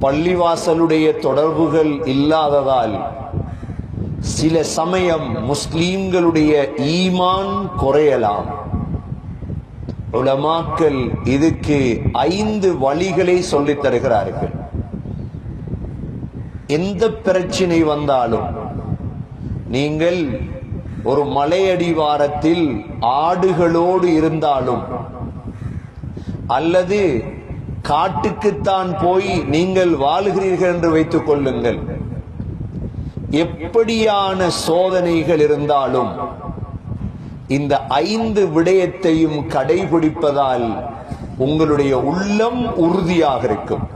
பள்ளிவாசலுடைய தொடர்புகள் இல்லாததால் சில சமயம் முஸ்லீம்களுடைய ஈமான் குறையலாம். உலமாக்கள் இதுக்கு ஐந்து வழிகளை சொல்லித் தருகிறார்கள். எந்த பிரச்சனை வந்தாலும் நீங்கள் ஒரு மலையடிவாரத்தில் ஆடுகளோடு இருந்தாலும் அல்லது காட்டுக்குத்தான் போய் நீங்கள் வாழுகிறீர்கள் என்று வைத்துக் கொள்ளுங்கள். எப்படியான சோதனைகள் இருந்தாலும் இந்த ஐந்து விடயத்தையும் கடைபிடிப்பதால் உங்களுடைய உள்ளம் உறுதியாக இருக்கும்.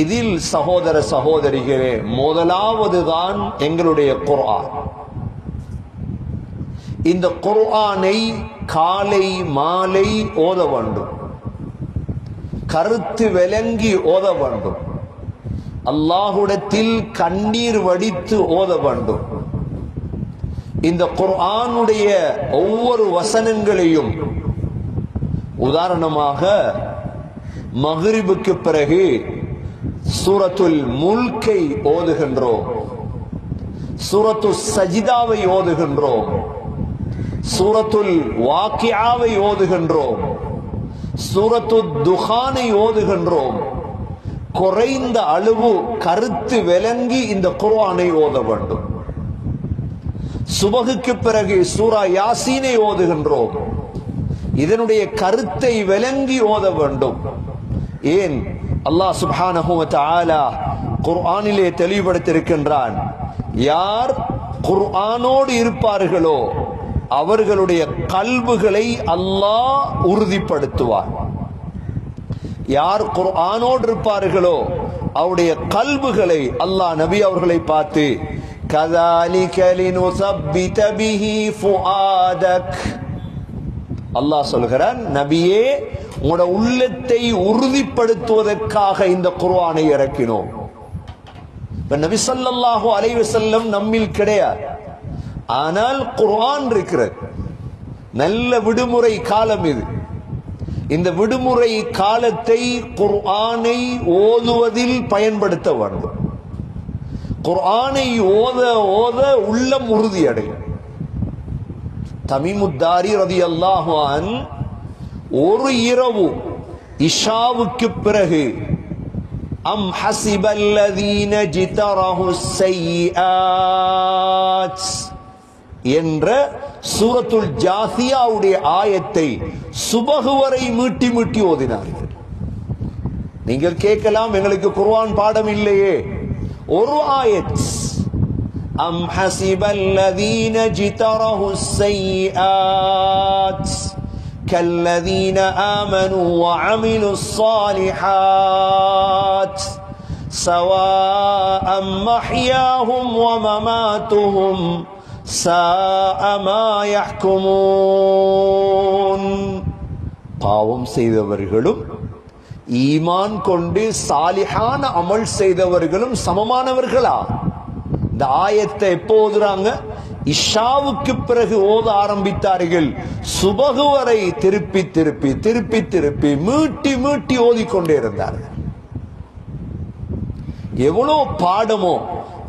இதில் சகோதர சகோதரிகளே முதலாவது தான் எங்களுடைய குர்ஆன். இந்த குர்ஆனை காலை மாலை ஓத வேண்டும். கருத்து விளங்கி ஓத வேண்டும். அல்லாஹுடத்தில் கண்ணீர் வடித்து ஓத வேண்டும். இந்த குர்ஆனுடைய ஒவ்வொரு வசனங்களையும் உதாரணமாக மகிரிபுக்கு பிறகு சூரத்துல் முல்கை ஓதுகின்றோம். சூரத்து சஜிதாவை ஓதுகின்றோம். சூரத்துல் வாக்கியாவை ஓதுகின்றோம். சூரத்து துஹானை ஓதுகின்றோம். குறைந்த அளவு கருத்து விளங்கி இந்த குர்ஆனை ஓத வேண்டும். சுபகுக்கு பிறகு சூரா யாசீனை ஓதுகின்றோம். இதனுடைய கருத்தை விளங்கி ஓத வேண்டும். ஏன்? அல்லாஹ் சுப்ஹானஹு வ குர்ஆனிலே தெளிவுபடுத்தியிருக்கின்றான். யார் குர்ஆனோடு இருப்பார்களோ அவர்களுடைய கல்வுகளை அல்லாஹ் உறுதிப்படுத்துவார். யார் குர்ஆனோடு இருப்பார்களோ அவருடைய கல்வுகளை அல்லாஹ் நபி அவர்களை பார்த்து ஃபுஆதக். அல்லாஹ் சொல்கிறான் நபியே உங்களோட உள்ளத்தை உறுதிப்படுத்துவதற்காக இந்த குர்ஆனை இறக்கினோம். இப்ப நபி ஸல்லல்லாஹு அலைவசல்லம் நம்மில் கிடையாது. ஆனால் குர்ஆன் இருக்கிறது. நல்ல விடுமுறை காலம் இது. இந்த விடுமுறை காலத்தை குர்ஆனை ஓதுவதில் பயன்படுத்த வேண்டும் குர்ஆனை ஓத ஓத உள்ளம் உறுதி அடையும் தமிமுத்தாரி ரதி அல்லாஹான் ஒரு இரவு இஷாவுக்கு பிறகு அம் ஹசிபல்லதீன ஜிதரஹு ஸய்யிஆத் என்ற சூரத்துல் ஜாசியாவுடைய ஆயத்தை சுபகு வரை மீட்டி மீட்டி ஓதினார்கள் நீங்கள் கேட்கலாம் எங்களுக்கு குர்ஆன் பாடம் இல்லையே ஒரு ஆயத் அம் ஹசிபல்லதீன ஜிதரஹு ஸய்யிஆத் كالذين آمنوا وعملوا الصالحات سواء محياهم ومماتهم ساء ما يحكمون பாவம் செய்தவர்களும் ஈமான் கொண்டு சாலிஹான அமல் செய்தவர்களும் சமமானவர்களா இந்த ஆயத்தை எப்போ ஓதுறாங்க இஷாவுக்கு பிறகு ஓத ஆரம்பித்தார்கள் சுபகு வரை திருப்பி திருப்பி திருப்பி திருப்பி மீட்டி மீட்டி ஓதிக்கொண்டே இருந்தார்கள் எவ்வளோ பாடமோ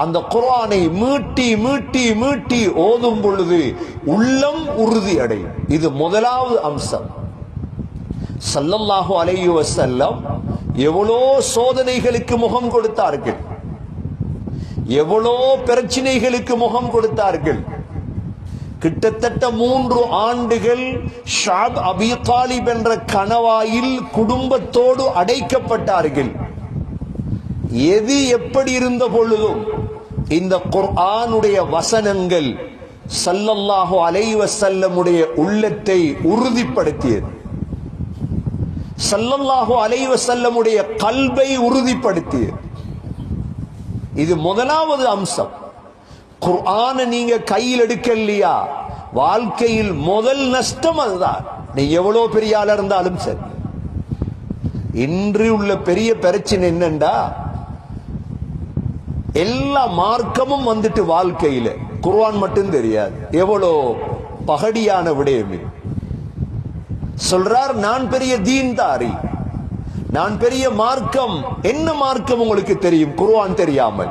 அந்த குரானை மீட்டி மீட்டி மீட்டி ஓதும் பொழுது உள்ளம் உறுதி அடையும். இது முதலாவது அம்சம். சல்லல்லாஹு அலையு வசல்லம் எவ்வளோ சோதனைகளுக்கு முகம் கொடுத்தார்கள். எவ்வளோ பிரச்சனைகளுக்கு முகம் கொடுத்தார்கள். கிட்டத்தட்ட மூன்று ஆண்டுகள் ஷாப் அபி தாலிப் என்ற கணவாயில் குடும்பத்தோடு அடைக்கப்பட்டார்கள். எது எப்படி இருந்த பொழுதும் இந்த குர்ஆனுடைய வசனங்கள் சல்லல்லாஹு அலைவ செல்லமுடைய உள்ளத்தை உறுதிப்படுத்தியது. சல்லல்லாஹு அலைவ செல்லமுடைய கல்பை உறுதிப்படுத்தியது. இது முதலாவது அம்சம். குர்ஆனை நீங்க கையில் எடுக்கலையா? வாழ்க்கையில் முதல் நஷ்டம் அதுதான். நீ எவ்வளவு பெரிய ஆளா இருந்தாலும் சரி. இன்று உள்ள பெரிய பிரச்சனை என்னண்டா? எல்லா மார்க்கமும் வந்துட்டு வாழ்க்கையில. குர்வான் மட்டும் தெரியாது. எவ்வளோ பகடியான விடயம். சொல்றார் நான் பெரிய தீன்தாரி. நான் பெரிய மார்க்கம். என்ன மார்க்கம் உங்களுக்கு தெரியும்? குர்வான் தெரியாமல்.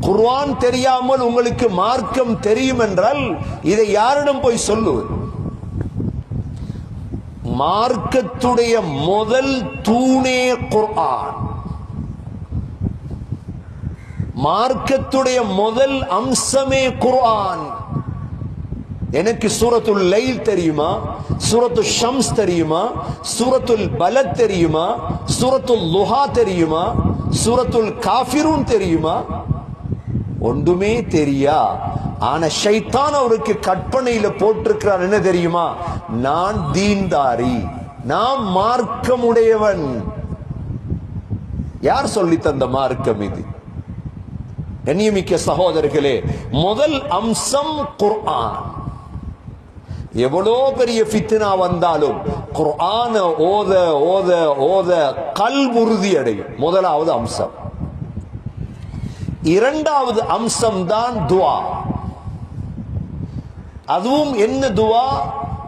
குர்வான் தெரியாமல் உங்களுக்கு மார்க்கம் தெரியும் என்றால் இதை யாரிடம் போய் சொல்லுவது? மார்க்கத்துடைய முதல் தூணே குர்ஆன். மார்க்கத்துடைய முதல் அம்சமே குர்ஆன். எனக்கு சூரத்துல் லைல் தெரியுமா? சூரத்து ஷம்ஸ் தெரியுமா? சூரத்துல் பலத் தெரியுமா? சூரத்துல் லுஹா தெரியுமா? சூரத்துல் காஃபிரூன் தெரியுமா? ஒன்றுமே தெரியா? ஆனா ஷைத்தான் அவருக்கு கற்பனையில போட்டிருக்கிறார். என்ன தெரியுமா? நான் தீன்தாரி. நான் மார்க்கமுடையவன். யார் சொல்லி தந்த மார்க்கம் இது? கண்ணியமிக்க சகோதரர்களே முதல் அம்சம் குர்ஆன். எவ்வளோ பெரிய ஃபித்னா வந்தாலும் குர்ஆன ஓத ஓத ஓத கல் உறுதி அடையும். முதலாவது அம்சம். இரண்டாவது அம்சம் தான் துவா. அதுவும் என்ன துவா?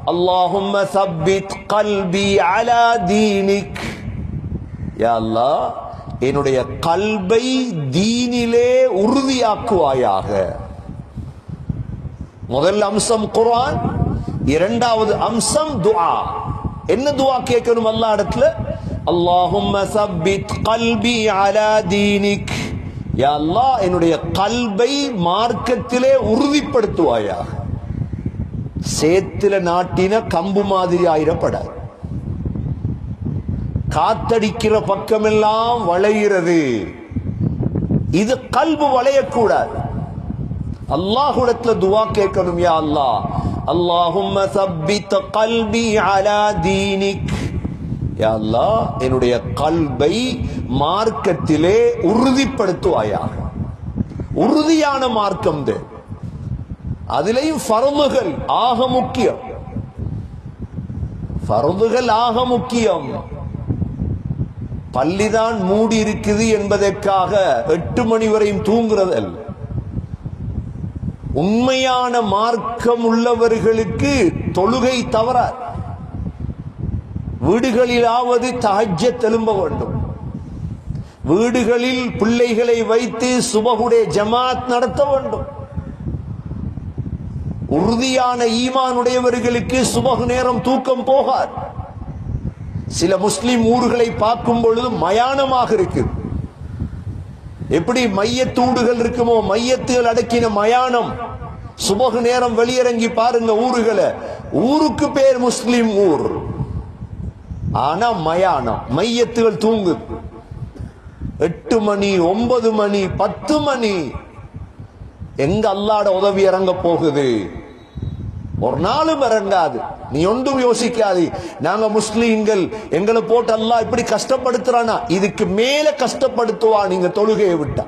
அல்லாஹும் சப்பித் கல்வி அலா தீனிக். யா அல்லாஹ் என்னுடைய கல்வை தீனிலே உறுதியாக்குவாயாக. முதல் அம்சம் குரான் இரண்டாவது அம்சம் துஆ. என்ன துஆ கேட்கணும் அல்லா இடத்துல? அல்லாஹும் சப்பித் கல்பி அலா தீனிக். யா அல்லாஹ் என்னுடைய கல்வை மார்க்கத்திலே உறுதிப்படுத்துவாயாக. சேத்துல நாட்டின கம்பு மாதிரி ஆயிரப்படாது. காத்தடிக்கிற பக்கமெல்லாம் வளைகிறது. இது கல்பு வளையக்கூடாது. அல்லாஹுடத்துல துவா கேட்கணும் யா அல்லாஹ். அல்லாஹும் சப்பித்த கல்வி அலா தீனிக். யா அல்லாஹ் என்னுடைய கல்வை மார்க்கத்திலே உறுதிப்படுத்துவாயாக. உறுதியான மார்க்கம் இது. அதிலையும் ஃபர்துகள் ஆக முக்கியம். ஃபர்துகள் ஆக முக்கியம். பள்ளிதான் மூடி இருக்குது என்பதற்காக எட்டு மணி வரையும் தூங்குறது அல்ல உண்மையான மார்க்கம் உள்ளவர்களுக்கு தொழுகை தவறார் வீடுகளிலாவது தகஜ தெலும்ப வேண்டும். வீடுகளில் பிள்ளைகளை வைத்து சுபகுடைய ஜமாத் நடத்த வேண்டும். உறுதியான ஈமானுடையவர்களுக்கு சுபகு நேரம் தூக்கம் போகாது. சில முஸ்லிம் ஊர்களை பார்க்கும் பொழுது மயானமாக இருக்கு. எப்படி மையத்தூடுகள் இருக்குமோ மையத்துகள் அடக்கின மயானம். சுபகு நேரம் வெளியிறங்கி பாருங்க ஊர்களை. ஊருக்கு பேர் முஸ்லிம் ஊர். ஆனா மயானம் மையத்துகள் தூங்கு. எட்டு மணி ஒன்பது மணி பத்து மணி. எங்க அல்லாட உதவி இறங்க போகுது? ஒரு நாளும் இறங்காது. நீ ஒன்றும் யோசிக்காது. நாங்க முஸ்லீம்கள் எங்களை போட்டு எல்லாம் இப்படி கஷ்டப்படுத்துறானா? இதுக்கு மேல கஷ்டப்படுத்துவா? நீங்க தொழுகையை விட்டா.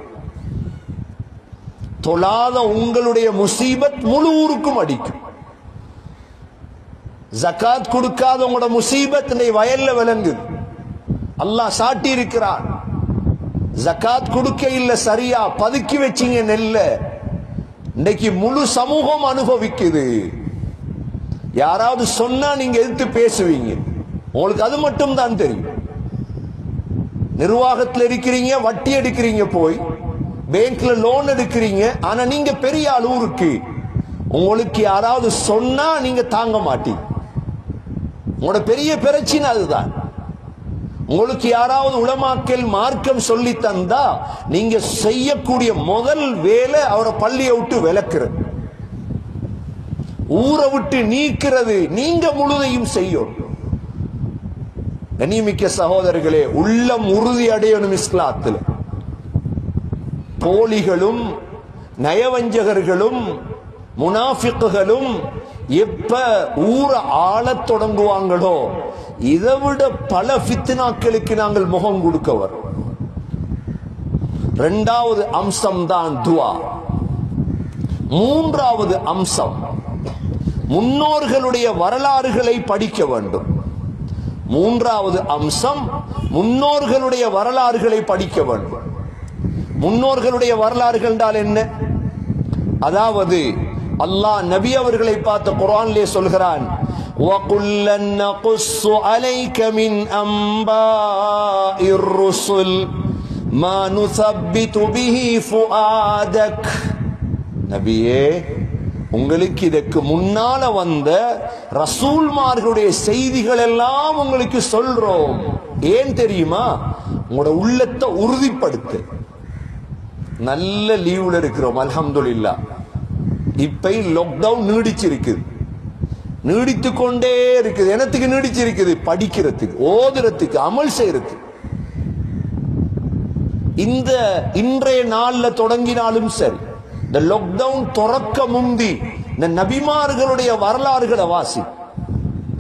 தொழாத உங்களுடைய முசீபத் முழு ஊருக்கும் அடிக்கும். ஜகாத் கொடுக்காத உங்களோட முசீபத் இன்னை வயல்ல விளங்குது அல்லாஹ் சாட்டி இருக்கிறான் ஜக்காத் கொடுக்க இல்ல சரியா? பதுக்கி வச்சீங்க நெல்ல. இன்னைக்கு முழு சமூகம் அனுபவிக்குது. யாராவது சொன்னா நீங்க எதிர்த்து பேசுவீங்க. உங்களுக்கு அது மட்டும் தான் தெரியும். நிர்வாகத்தில் இருக்கிறீங்க வட்டி எடுக்கிறீங்க போய். பேங்க்ல லோன் எடுக்கிறீங்க ஆனா நீங்க பெரிய அளவுக்கு உங்களுக்கு யாராவது சொன்னா நீங்க தாங்க மாட்டீங்க. உங்களோட பெரிய பிரச்சனை அதுதான். உங்களுக்கு யாராவது உளமாக்கல் மார்க்கம் சொல்லி தந்தா நீங்க செய்யக்கூடிய முதல் வேலை அவரை பள்ளியை விட்டு விளக்குறது. ஊரை விட்டு நீக்கிறது நீங்க முழுதையும் செய்யும். கண்ணியமிக்க சகோதரர்களே உள்ளம் உறுதி அடையணும் இஸ்லாத்தில். போலிகளும் நயவஞ்சகர்களும் முனாஃபிக்குகளும் எப்ப ஊர ஆளத் தொடங்குவாங்களோ இதை விட பல பித்னாக்களுக்கு நாங்கள் முகம் கொடுக்க வரோம். இரண்டாவது அம்சம் தான் துவா. மூன்றாவது அம்சம் முன்னோர்களுடைய வரலாறுகளை படிக்க வேண்டும். மூன்றாவது அம்சம் முன்னோர்களுடைய வரலாறுகளை படிக்க வேண்டும். முன்னோர்களுடைய வரலாறுகள் என்றால் என்ன? அதாவது அல்லாஹ் நபி அவர்களை பார்த்த குரான்லே சொல்கிறான் நபியே உங்களுக்கு இதற்கு முன்னால வந்த ரசூல்மார்களுடைய செய்திகள் எல்லாம் உங்களுக்கு சொல்றோம். ஏன் தெரியுமா? உங்களோட உள்ளத்தை உறுதிப்படுத்து. நல்ல லீவ்ல இருக்கிறோம் அல்ஹம்துலில்லா. இப்ப லாக்டவுன் நீடிச்சிருக்குது. நீடித்து கொண்டே இருக்குது. எனத்துக்கு நீடிச்சிருக்குது? படிக்கிறதுக்கு ஓதுறதுக்கு அமல் செய்யறதுக்கு. இந்த இன்றைய நாள்ல தொடங்கினாலும் சரி இந்த லாக்டவுன் துறக்க முந்தி இந்த நபிமார்களுடைய வரலாறுகளை வாசி.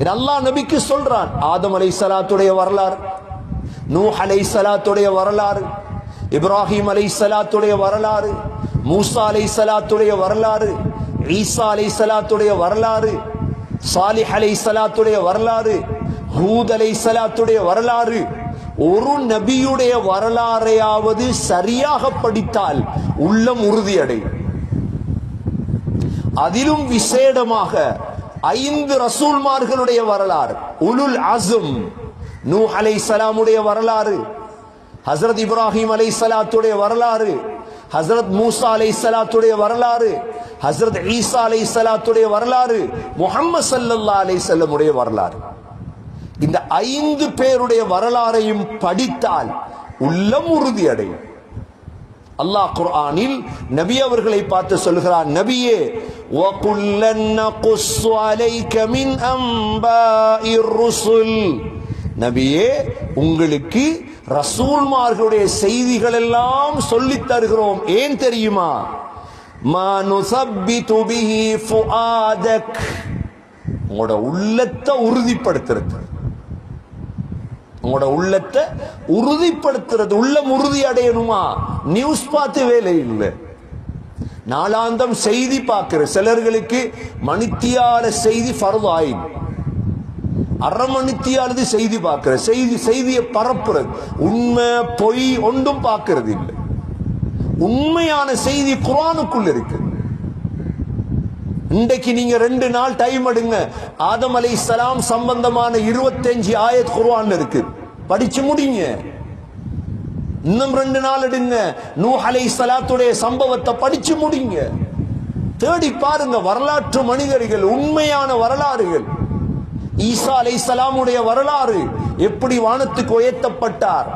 இது அல்லாஹ் நபிக்கு சொல்றான் ஆதம் அலை சலாத்துடைய வரலாறு நூ அலை சலாத்துடைய வரலாறு இப்ராஹிம் அலை சலாத்துடைய வரலாறு மூசா அலை சலாத்துடைய வரலாறு ஈசா அலை சலாத்துடைய வரலாறு சாலிஹ் அலை சலாத்துடைய வரலாறு ஹூத் அலை சலாத்துடைய வரலாறு. ஒரு நபியுடைய வரலாறையாவது சரியாக படித்தால் உள்ளம் உறுதியடையும். அதிலும் விசேடமாக ஐந்து ரசூல்மார்களுடைய வரலாறு. உலுல் அசும் நூ அலை சலாமுடைய வரலாறு ஹசரத் இப்ராஹிம் அலை சலாத்துடைய வரலாறு ஹசரத் மூசா அலை சலாத்துடைய வரலாறு ஹசரத் ஈசா அலை சலாத்துடைய வரலாறு முகம்மது சல்லல்லா அலை செல்லமுடைய வரலாறு. இந்த ஐந்து பேருடைய வரலாறையும் படித்தால் உள்ளம் உறுதி அடையும் அல்லாஹ் குர்ஆனில் நபி அவர்களை பார்த்து சொல்கிறான் நபியே நபியே உங்களுக்கு ரசூல்மார்களுடைய செய்திகள் எல்லாம் சொல்லி தருகிறோம். ஏன் தெரியுமா? உங்களோட உள்ளத்தை உறுதிப்படுத்துறது. உங்களோட உள்ளத்தை உறுதிப்படுத்துறது உள்ளம் உறுதி அடையணுமா? நியூஸ் பார்த்து வேலை இல்லை. நாளாந்தம் செய்தி பார்க்கிற சிலர்களுக்கு மணித்தியால செய்தி ஃபர்தாயின். அரை மணித்தியாலது செய்தி பார்க்கிற செய்தி செய்தியை பரப்புறது. உண்மை பொய் ஒன்றும் பார்க்கறது இல்லை. உண்மையான செய்தி குரானுக்குள்ள இருக்குது இன்றைக்கு நீங்க ரெண்டு நாள் டைம் எடுங்க. ஆதம் அலை சலாம் சம்பந்தமான இருபத்தஞ்சு ஆயத் குர்வான் இருக்கு. படிச்சு முடிங்க. இன்னும் ரெண்டு நாள் எடுங்க. நூ அலை சலாத்துடைய சம்பவத்தை படிச்சு முடிங்க. தேடி பாருங்க வரலாற்று மனிதர்கள் உண்மையான வரலாறுகள். ஈசா அலை சலாமுடைய வரலாறு எப்படி வானத்துக்கு உயர்த்தப்பட்டார்?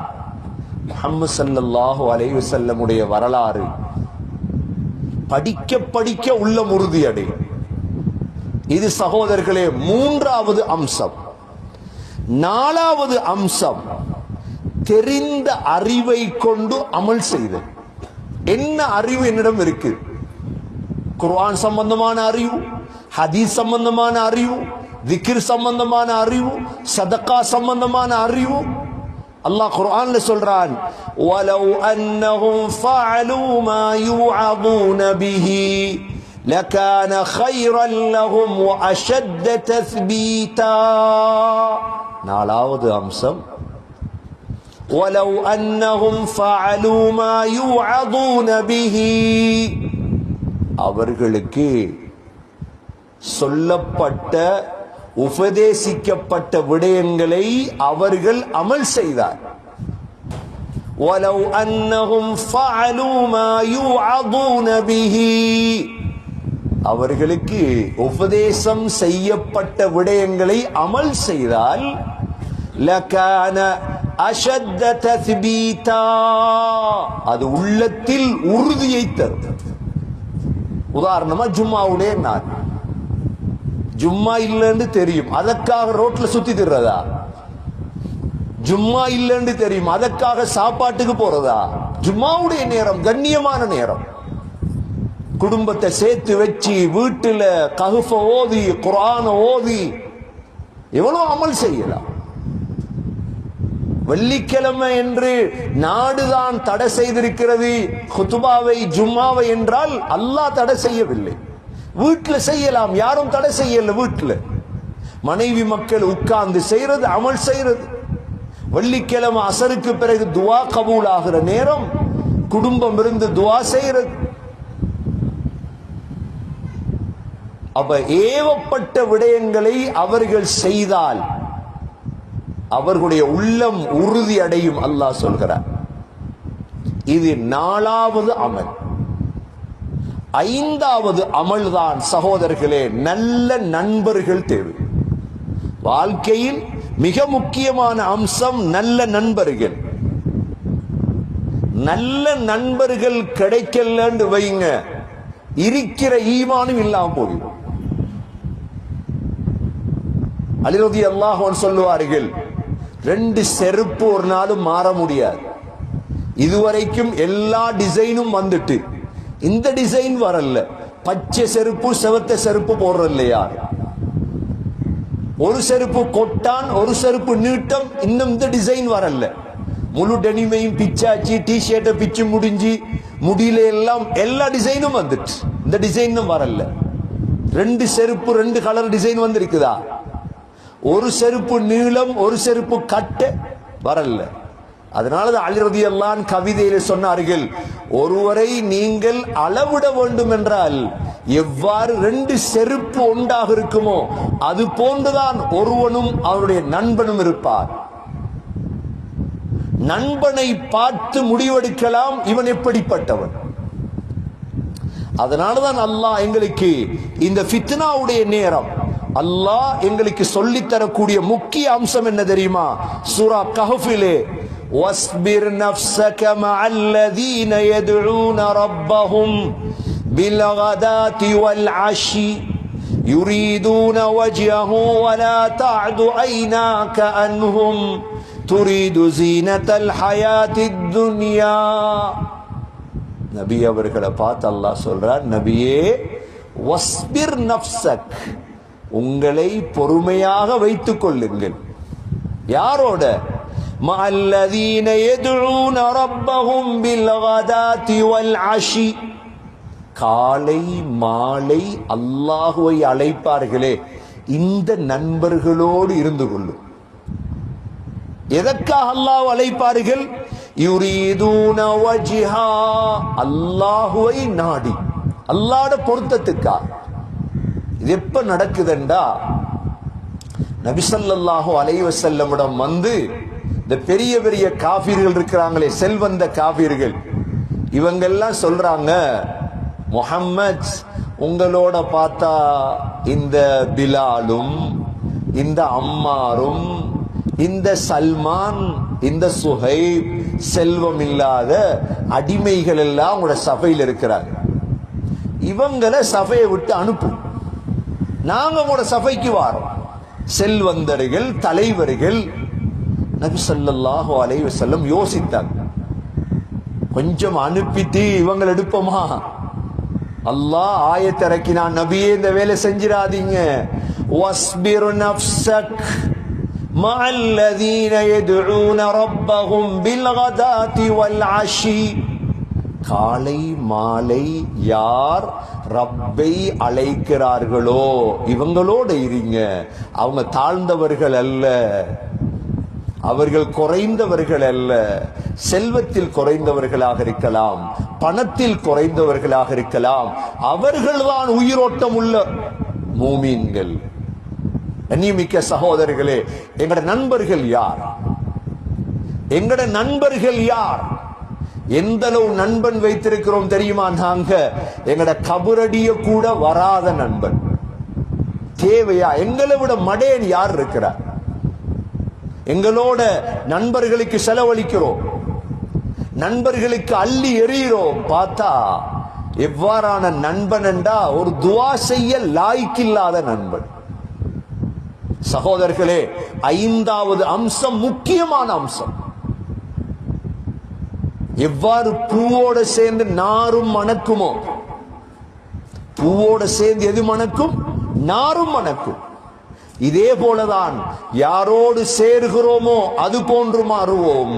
முஹம்மது சல்லாஹூ அலைவசல்லமுடைய வரலாறு. படிக்க படிக்க உள்ளம் உறுதியடை இது சகோதரர்களே மூன்றாவது அம்சம். நாலாவது அம்சம் தெரிந்த அறிவை கொண்டு அமல் செய்த என்ன அறிவு என்னிடம் இருக்கு? குர்ஆன் சம்பந்தமான அறிவு ஹதீஸ் சம்பந்தமான அறிவு திக்ர் சம்பந்தமான அறிவு சதக்கா சம்பந்தமான அறிவு அல்லாஹ் குர்ஆன்ல சொல்றான் وَلَوْ أَنَّهُمْ فَعَلُوا مَا يُوعَظُونَ بِهِ لَكَانَ خَيْرًا لَهُمْ وَأَشَدَّ تَثْبِيتًا நாலாவது அம்சம் وَلَوْ أَنَّهُمْ فَعَلُوا مَا يُوعَظُونَ بِهِ அவர்களுக்கு சொல்லப்பட்ட உபதேசிக்கப்பட்ட விடயங்களை அவர்கள் அமல் செய்தார் وَلَوْ أَنَّهُمْ فَعَلُوا مَا يُوعَظُونَ بِهِ அவர்களுக்கு உபதேசம் செய்யப்பட்ட விடயங்களை அமல் செய்தால் லகான அஷத்த தத்பீதா அது உள்ளத்தில் உறுதியை தரும் உதாரணமா ஜும்மாவுடைய நாள் ஜும்மா இல்லைன்னு தெரியும். அதற்காக ரோட்ல சுத்தி திடுறதா ஜும்மா இல்லைன்னு தெரியும். அதற்காக சாப்பாட்டுக்கு போறதா? ஜும்மாவுடைய நேரம் கண்ணியமான நேரம். குடும்பத்தை சேர்த்து வச்சு வீட்டுல ககுஃப ஓதி குரான ஓதி எவ்வளவு அமல் செய்யலாம்? வெள்ளிக்கிழமை என்று நாடுதான் தடை செய்திருக்கிறது. குத்துபாவை ஜும்மாவை என்றால் அல்லாஹ் தடை செய்யவில்லை. வீட்டில் செய்யலாம். யாரும் தடை செய்யல வீட்டில் மனைவி மக்கள் உட்கார்ந்து செய்யறது அமல் செய்யறது வெள்ளிக்கிழமை அசருக்கு பிறகு துவா கபூல் ஆகிற நேரம் குடும்பம் இருந்து துவா செய்யறது அப்ப ஏவப்பட்ட விடயங்களை அவர்கள் செய்தால் அவர்களுடைய உள்ளம் உறுதி அடையும் அல்லாஹ் சொல்கிறார். இது நாலாவது அமல். ஐந்தாவது அமல்தான் சகோதரர்களே நல்ல நண்பர்கள் தேவை. வாழ்க்கையில் மிக முக்கியமான அம்சம் நல்ல நண்பர்கள். நல்ல நண்பர்கள் கிடைக்கலன்னு வைங்க. இருக்கிற ஈமானும் இல்லாம போயிடும். அலிரதி அல்லாஹன் சொல்லுவார்கள் ரெண்டு செருப்பு ஒரு நாளும் மாற முடியாது. இதுவரைக்கும் எல்லா டிசைனும் வந்துட்டு. இந்த டிசைன் வரல பச்சை செருப்பு செவத்த செருப்பு போடுறதில்ல யார் ஒரு செருப்பு கொட்டான் ஒரு செருப்பு நீட்டம் இன்னும் இந்த டிசைன் வரல முழு டெனிமையும் பிச்சாச்சு டி ஷர்ட்டை பிச்சு முடிஞ்சு முடியல எல்லாம் எல்லா டிசைனும் வந்துட்டு. இந்த டிசைனும் வரல ரெண்டு செருப்பு ரெண்டு கலர் டிசைன் வந்திருக்குதா? ஒரு செருப்பு நீளம் ஒரு செருப்பு கட்டு வரல அதனால அலிரதி எல்லாம் கவிதையில் சொன்னார்கள் ஒருவரை நீங்கள் அளவிட வேண்டும் என்றால் எவ்வாறு ரெண்டு செருப்பு ஒன்றாக இருக்குமோ அது போன்றுதான் ஒருவனும் அவருடைய நண்பனும் இருப்பார். நண்பனை பார்த்து முடிவெடுக்கலாம் இவன் எப்படிப்பட்டவன்? அதனாலதான் அல்லாஹ் எங்களுக்கு இந்த ஃபித்னாவுடைய நேரம் அல்லாஹ் எங்களுக்கு சொல்லித் தரக்கூடிய முக்கிய அம்சம் என்ன தெரியுமா? சூரா கஹஃபிலே واصبر نفسك مع الذين يدعون ربهم بالغداة والعشي يريدون وجهه ولا تعد عيناك عنهم تريد زينة الحياة الدنيا நபி அவர்களை பார்த்து அல்லாஹ் சொல்றார் நபியே வஸ்பிர் நப்சக் உங்களை பொறுமையாக வைத்துக் கொள்ளுங்கள் யாரோட மல்லதீன يدعون ربهم بالغداة والعشي காலை மாலை அல்லாஹுவை அழைப்பார்களே இந்த நண்பர்களோடு இருந்து கொள்ளும் எதற்காக அல்லாஹ் அழைப்பார்கள் யுரீதூன வஜிஹா அல்லாஹுவை நாடி அல்லாட பொருத்தத்துக்கா இது எப்ப நடக்குதுண்டா நபிசல்லாஹு அலைவசல்லமிடம் வந்து இந்த பெரிய பெரிய காபீர்கள் இருக்கிறாங்களே செல்வந்த காபீர்கள். இவங்கெல்லாம் சொல்றாங்க முகம்மத் உங்களோட பார்த்தா இந்த பிலாலும் இந்த அம்மாரும் இந்த சல்மான் இந்த சுகை செல்வம் இல்லாத அடிமைகள் எல்லாம் உங்களோட சபையில் இருக்கிறாங்க. இவங்களை சபையை விட்டு அனுப்பும். நாங்க உங்களோட சபைக்கு வாரோம். செல்வந்தர்கள் தலைவர்கள் நபி ஸல்லல்லாஹு அலைஹி வஸல்லம் யோசித்தாங்க கொஞ்சம் அனுப்பிட்டு இவங்களை எடுப்போமா அல்லாஹ் ஆயத்திறக்கினான் நபியே இந்த வேலை செஞ்சிடாதீங்க வஸ்பிர் நஃப்ஸக் مع الذين يدعون ربهم بالغداة والعشي காலை மாலை யார் ரப்பை அழைக்கிறார்களோ இவங்களோட இருங்க அவங்க தாழ்ந்தவர்கள் அல்ல அவர்கள் குறைந்தவர்கள் அல்ல. செல்வத்தில் குறைந்தவர்களாக இருக்கலாம். பணத்தில் குறைந்தவர்களாக இருக்கலாம். அவர்கள்தான் உயிரோட்டம் உள்ள மூமீன்கள். கண்ணியமிக்க சகோதரர்களே எங்கட நண்பர்கள் யார்? எங்கட நண்பர்கள் யார்? எந்த அளவு நண்பன் வைத்திருக்கிறோம் தெரியுமா நாங்க? எங்கட கபுரடிய கூட வராத நண்பன். தேவையா? எங்களை விட மடேன் யார் இருக்கிறார்? எங்களோட நண்பர்களுக்கு செலவழிக்கிறோம். நண்பர்களுக்கு அள்ளி எறிகிறோம். பார்த்தா எவ்வாறான நண்பன் என்றா ஒரு துவா செய்ய லாய்க்கில்லாத நண்பன். சகோதரர்களே ஐந்தாவது அம்சம் முக்கியமான அம்சம். எவ்வாறு பூவோட சேர்ந்து நாரும் மணக்குமோ? பூவோட சேர்ந்து எது மணக்கும்? நாரும் மணக்கும். இதே போலதான் யாரோடு சேர்கிறோமோ அது போன்று மாறுவோம்.